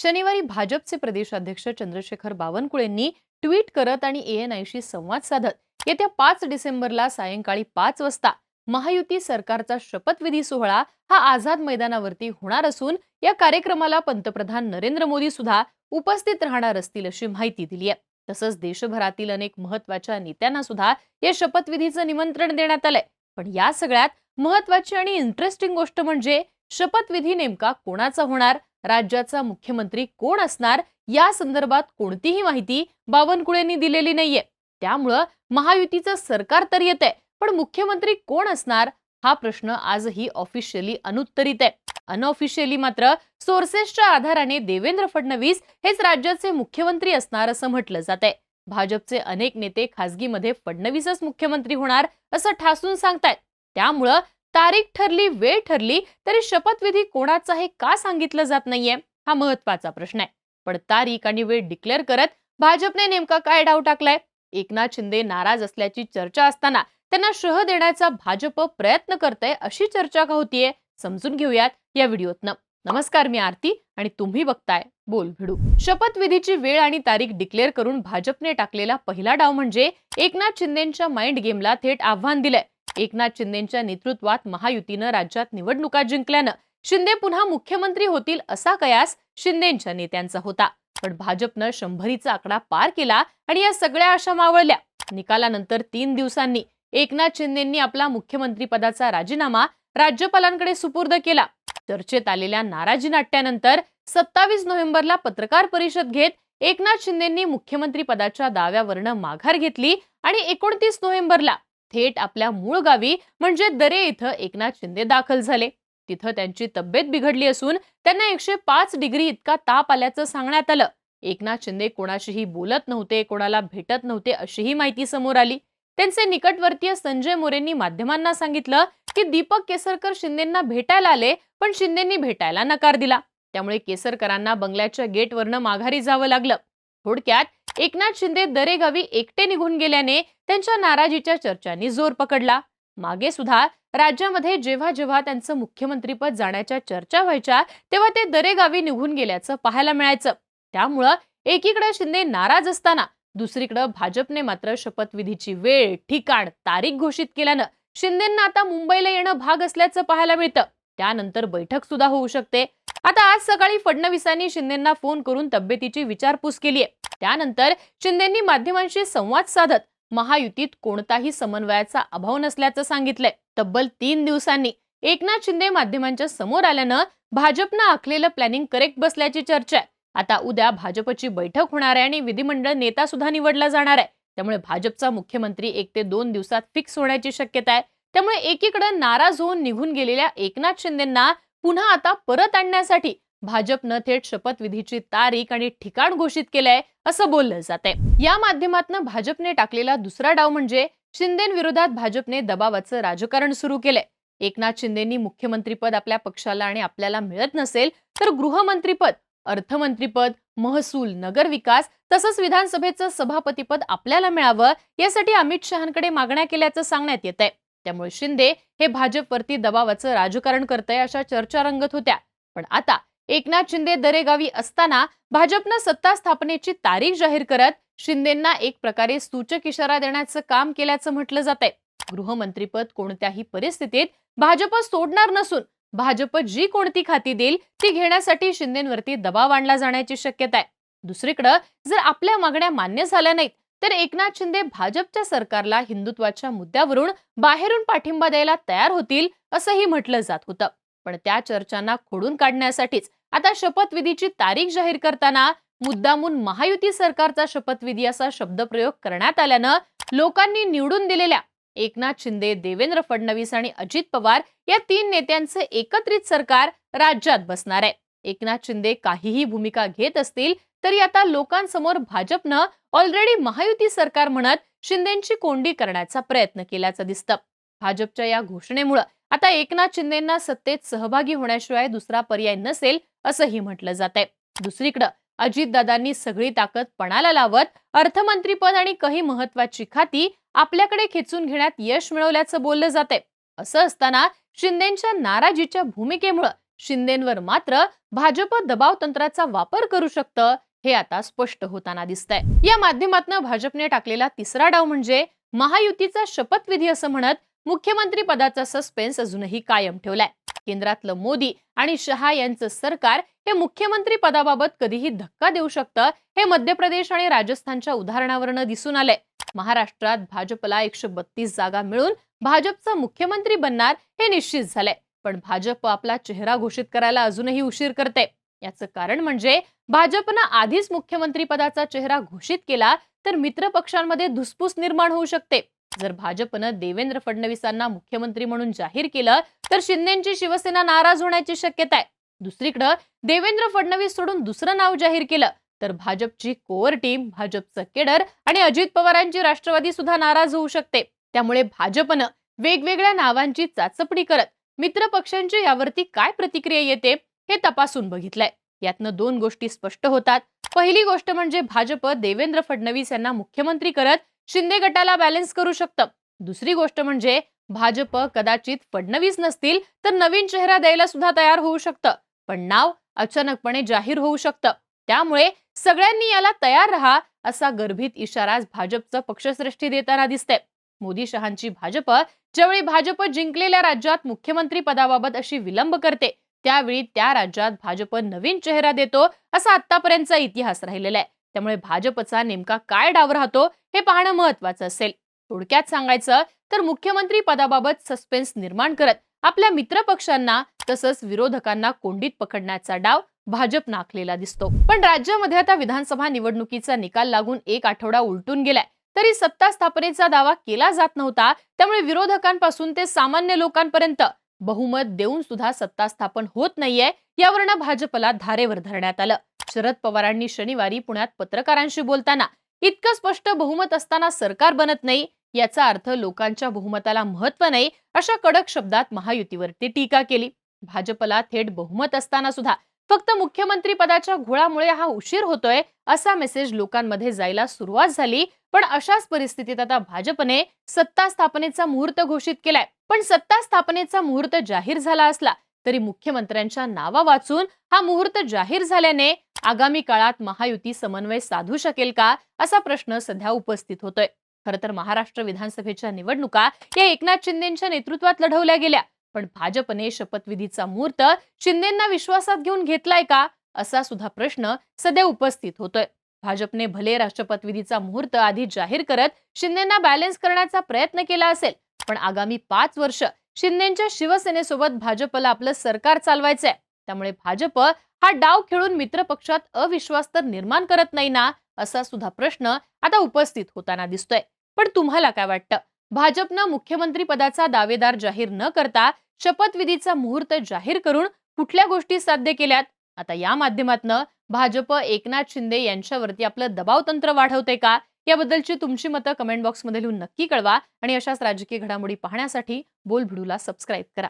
शनिवारी भाजपचे प्रदेशाध्यक्ष चंद्रशेखर बावनकुळेंनी ट्विट करत आणि एएनआयशी संवाद साधत येत्या पाच डिसेंबरला सायंकाळी पाच वाजता महायुती सरकारचा शपथविधी सोहळा हा आझाद मैदानावरती होणार असून या कार्यक्रमाला पंतप्रधान नरेंद्र मोदी सुद्धा उपस्थित राहणार असतील अशी माहिती दिली आहे. तसंच देशभरातील अनेक महत्त्वाच्या नेत्यांना सुद्धा या शपथविधीचं निमंत्रण देण्यात आलंय. पण या सगळ्यात महत्वाची आणि इंटरेस्टिंग गोष्ट म्हणजे शपथविधी नेमका कोणाचा होणार? राज्याचा मुख्यमंत्री कोण असणार या संदर्भात कोणतीही माहिती बावनकुळेंनी दिलेली नाहीये. त्यामुळं महायुतीचं सरकार तर येतंय पण मुख्यमंत्री कोण असणार हा प्रश्न आजही ऑफिशियली अनुत्तरित आहे. अनऑफिशियली मात्र सोर्सेसच्या आधाराने देवेंद्र फडणवीस हेच राज्याचे मुख्यमंत्री असणार असं म्हटलं जात आहे भाजपचे अनेक नेते खासगीमध्ये फडणवीसच मुख्यमंत्री होणार असं ठासून सांगतायत. त्यामुळं तारीख ठरली वेळ ठरली तरी शपथविधी कोणाचा हे का सांगितलं जात नाहीये? हा महत्त्वाचा प्रश्न आहे. पण तारीख आणि वेळ डिक्लेअर करत भाजपने नेमका काय डाव टाकलाय? एकनाथ शिंदे नाराज असल्याची चर्चा असताना त्यांना शह देण्याचा भाजप प्रयत्न करतय अशी चर्चा का होतीये? समजून घेऊयात या व्हिडिओतनं. नमस्कार मी आरती आणि तुम्ही बघताय बोल भिडू. शपथविधीची वेळ आणि तारीख डिक्लेअर करून भाजपने टाकलेला पहिला डाव म्हणजे एकनाथ शिंदेच्या माइंड गेमला थेट आव्हान दिलंय. एकनाथ शिंदेच्या नेतृत्वात महायुतीनं राज्यात निवडणुका जिंकल्यानं शिंदे पुन्हा मुख्यमंत्री होतील असा कयास शिंदेच्या नेत्यांचा होता. पण भाजपनं शंभरीचा आकडा पार केला आणि या सगळ्या आशा मावळल्या. निकालानंतर तीन दिवसांनी एकनाथ शिंदेंनी आपला मुख्यमंत्री पदाचा राजीनामा राज्यपालांकडे सुपूर्द केला. चर्चेत आलेल्या नाराजी नाट्यानंतर सत्तावीस नोव्हेंबरला पत्रकार परिषद घेत एकनाथ शिंदेंनी मुख्यमंत्री पदाच्या दाव्यावरनं माघार घेतली आणि एकोणतीस नोव्हेंबरला थेट आपल्या मूळ गावी म्हणजे दरे इथं एकनाथ शिंदे दाखल झाले. तिथं त्यांची तब्येत बिघडली असून त्यांना एकशे पाच डिग्री इतका ताप आल्याचं सांगण्यात आलं. एकनाथ शिंदे कोणाशीही बोलत नव्हते कोणाला भेटत नव्हते अशीही माहिती समोर आली. त्यांचे निकटवर्तीय संजय मोरेंनी माध्यमांना सांगितलं की दीपक केसरकर शिंदेंना भेटायला आले पण शिंदेंनी भेटायला नकार दिला. त्यामुळे केसरकरांना बंगल्याच्या गेटवरनं माघारी जावं लागलं. थोडक्यात एकनाथ शिंदे दरेगावी एकटे निघून गेल्याने त्यांच्या नाराजीच्या चर्चांनी जोर पकडला. मागे सुद्धा राज्यामध्ये जेव्हा जेव्हा त्यांचं मुख्यमंत्रीपद जाण्याच्या चर्चा व्हायच्या तेव्हा ते दरेगावी निघून गेल्याचं पाहायला मिळायचं. त्यामुळं एकीकडे शिंदे नाराज असताना दुसरीकडे भाजपने मात्र शपथविधीची वेळ ठिकाण तारीख घोषित केल्यानं शिंदेंना आता मुंबईला येणं भाग असल्याचं पाहायला मिळतं. त्यानंतर बैठक सुद्धा होऊ शकते. आता आज सकाळी फडणवीसांनी शिंदेंना फोन करून तब्येतीची विचारपूस केली आहे त्यानंतर शिंदेंनी माध्यमांशी संवाद साधत महायुतीत कोणताही समन्वयाचा अभाव नसल्याचं सांगितलंय. तब्बल तीन दिवसांनी एकनाथ शिंदे माध्यमांच्या समोर आल्यानं भाजपनं आखलेलं प्लॅनिंग करेक्ट बसल्याची चर्चा आहे. आता उद्या भाजपची बैठक होणार आहे आणि विधिमंडळ नेता सुद्धा निवडला जाणार आहे. त्यामुळे भाजपचा मुख्यमंत्री एक ते दोन दिवसात फिक्स होण्याची शक्यता आहे. त्यामुळे एकीकडे नाराज होऊन निघून गेलेल्या एकनाथ शिंदेंना पुन्हा आता परत आणण्यासाठी भाजपनं थेट शपथविधीची तारीख आणि ठिकाण घोषित केलंय असं बोललं जात आहे या माध्यमातून भाजपने टाकलेला दुसरा डाव म्हणजे शिंदेविरोधात भाजपने दबावाचं राजकारण सुरू केलंय. एकनाथ शिंदेंनी मुख्यमंत्रीपद आपल्या पक्षाला आणि आपल्याला मिळत नसेल तर गृहमंत्रीपद अर्थमंत्रीपद महसूल नगरविकास तसंच विधानसभेचं सभापतीपद आपल्याला मिळावं यासाठी अमित शहाकडे मागण्या केल्याचं सांगण्यात येत आहे त्यामुळे शिंदे हे भाजपवरती दबावाचं राजकारण करतय अशा चर्चा रंगत होत्या. पण आता एकनाथ शिंदे दरेगावी असताना भाजपनं सत्ता स्थापनेची तारीख जाहीर करत शिंदेंना एक प्रकारे सूचक इशारा देण्याचं काम केल्याचं म्हटलं जात आहे गृहमंत्रीपद कोणत्याही परिस्थितीत भाजप सोडणार नसून भाजप जी कोणती खाती देईल ती घेण्यासाठी शिंदेवरती दबाव आणला जाण्याची शक्यता आहे. दुसरीकडे जर आपल्या मागण्या मान्य झाल्या नाहीत तर एकनाथ शिंदे भाजपच्या सरकारला हिंदुत्वाच्या मुद्द्यावरून बाहेरून पाठिंबा द्यायला तयार होतील असंही म्हटलं जात होतं. पण त्या चर्चांना खोडून काढण्यासाठीच आता शपथविधीची तारीख जाहीर करताना मुद्दामून महायुती सरकारचा शपथविधी असा शब्दप्रयोग करण्यात आल्यानं लोकांनी निवडून दिलेल्या एकनाथ शिंदे देवेंद्र फडणवीस आणि अजित पवार या तीन नेत्यांचे एकत्रित सरकार राज्यात बसणार आहे. एकनाथ शिंदे काहीही भूमिका घेत असतील तरी आता लोकांसमोर भाजपनं ऑलरेडी महायुती सरकार म्हणत शिंदेची कोंडी करण्याचा प्रयत्न केल्याचं दिसतं. भाजपच्या या घोषणेमुळे आता एकनाथ शिंदेना सत्तेत सहभागी होण्याशिवाय दुसरा पर्याय नसेल असंही म्हटलं जात आहे दुसरीकडं अजितदादांनी सगळी ताकद पणाला लावत अर्थमंत्रीपद आणि काही महत्वाची खाती आपल्याकडे खेचून घेण्यात यश मिळवल्याचं बोललं जाते असं असताना शिंदेच्या नाराजीच्या भूमिकेमुळे शिंदेंवर मात्र भाजप दबाव तंत्राचा वापर करू शकतं हे आता स्पष्ट होताना दिसतंय. या माध्यमातून भाजपने टाकलेला तिसरा डाव म्हणजे महायुतीचा शपथविधी असं म्हणत मुख्यमंत्री पदाचा सस्पेन्स अजूनही कायम ठेवलाय. केंद्रातलं मोदी आणि शहा यांचं सरकार हे मुख्यमंत्री पदाबाबत कधीही धक्का देऊ शकतं हे मध्य प्रदेश आणि राजस्थानच्या उदाहरणावरनं दिसून आलंय. महाराष्ट्रात भाजपला एकशे बत्तीस जागा मिळून भाजपचा मुख्यमंत्री बनणार हे निश्चित झालंय. पण भाजप आपला चेहरा घोषित करायला अजूनही उशीर करते. याचं कारण म्हणजे भाजपनं आधीच मुख्यमंत्री पदाचा चेहरा घोषित केला तर मित्र पक्षांमध्ये धुसफूस निर्माण होऊ शकते. जर भाजपनं देवेंद्र फडणवीसांना मुख्यमंत्री म्हणून जाहीर केलं तर शिंदेची शिवसेना नाराज होण्याची शक्यता आहे. दुसरीकडं देवेंद्र फडणवीस सोडून दुसरं नाव जाहीर केलं तर भाजपची कोअर टीम भाजपचं केडर आणि अजित पवारांची राष्ट्रवादी सुद्धा नाराज होऊ शकते. त्यामुळे भाजपनं वेगवेगळ्या नावांची चाचपणी करत मित्र पक्षांची यावरती काय प्रतिक्रिया येते हे तपासून बघितलंय. यातनं दोन गोष्टी स्पष्ट होतात. पहिली गोष्ट म्हणजे भाजप देवेंद्र फडणवीस यांना मुख्यमंत्री करत शिंदे गटाला बॅलन्स करू शकतं. दुसरी गोष्ट म्हणजे भाजप कदाचित फडणवीस नसतील तर नवीन चेहरा द्यायला सुद्धा तयार होऊ शकतं. पण नाव अचानकपणे जाहीर होऊ शकतं. त्यामुळे सगळ्यांनी याला तयार राहा असा गर्भित इशाराच भाजपचं पक्षश्रेष्ठी देताना दिसतंय. मोदी शहांची भाजप ज्यावेळी भाजप जिंकलेल्या राज्यात मुख्यमंत्री पदाबाबत अशी विलंब करते त्यावेळी त्या राज्यात भाजप नवीन चेहरा देतो असा आतापर्यंतचा इतिहास राहिलेला आहे. त्यामुळे भाजपचा नेमका काय डाव राहतो हे पाहणं महत्वाचं असेल. थोडक्यात सांगायचं तर मुख्यमंत्री पदाबाबत सस्पेन्स निर्माण करत आपल्या मित्रपक्षांना तसंच विरोधकांना कोंडीत पकडण्याचा डाव भाजप नाकलेला दिसतो. पण राज्यामध्ये आता विधानसभा निवडणुकीचा निकाल लागून एक आठवडा उलटून गेलाय. तरी सत्ता स्थापनेचा दावा केला जात नव्हता त्यामुळे विरोधकांपासून ते सामान्य लोकांपर्यंत बहुमत देऊन सुद्धा सत्ता स्थापन होत नाहीये यावरनं भाजपला धारेवर धरण्यात आलं. शरद पवारांनी शनिवारी पुण्यात पत्रकारांशी बोलताना इतकं स्पष्ट बहुमत असताना सरकार बनत नाही याचा अर्थ लोकांच्या बहुमताला महत्त्व नाही अशा कडक शब्दात महायुतीवरती टीका केली. भाजपला थेट बहुमत असताना सुद्धा फक्त मुख्यमंत्री पदाच्या घोळामुळे हा उशीर होतोय असा मेसेज लोकांमध्ये जायला सुरुवात झाली. पण अशाच परिस्थितीत आता भाजपने सत्ता स्थापनेचा मुहूर्त घोषित केलाय. पण सत्ता स्थापनेचा मुहूर्त जाहीर झाला असला तरी मुख्यमंत्र्यांच्या नावा वाचून हा मुहूर्त जाहीर झाल्याने आगामी काळात महायुती समन्वय साधू शकेल का असा प्रश्न सध्या उपस्थित होतोय. खर तर महाराष्ट्र विधानसभेच्या निवडणुका या एकनाथ शिंदेच्या नेतृत्वात लढवल्या गेल्या. पण भाजपने शपथविधीचा मुहूर्त शिंदेना विश्वासात घेऊन घेतलाय का असा सुद्धा प्रश्न सध्या उपस्थित होतोय. भाजपने भले राष्ट्रपतविधीचा मुहूर्त आधी जाहीर करत शिंदेना बॅलन्स करण्याचा प्रयत्न केला असेल पण आगामी पाच वर्ष शिंदेच्या शिवसेनेसोबत भाजपला आपलं सरकार चालवायचंय. त्यामुळे भाजप हा डाव खेळून मित्रपक्षात अविश्वास तर निर्माण करत नाही ना असा सुद्धा प्रश्न आता उपस्थित होताना दिसतोय. पण तुम्हाला काय वाटतं? भाजपनं मुख्यमंत्री पदाचा दावेदार जाहीर न करता शपथविधीचा मुहूर्त जाहीर करून कुठल्या गोष्टी साध्य केल्यात? आता या माध्यमातनं भाजप एकनाथ शिंदे यांच्यावरती आपलं दबाव तंत्र वाढवते का? याबद्दलची तुमची मतं कमेंट बॉक्समध्ये लिहून नक्की कळवा आणि अशाच राजकीय घडामोडी पाहण्यासाठी बोलभिडूला सबस्क्राईब करा.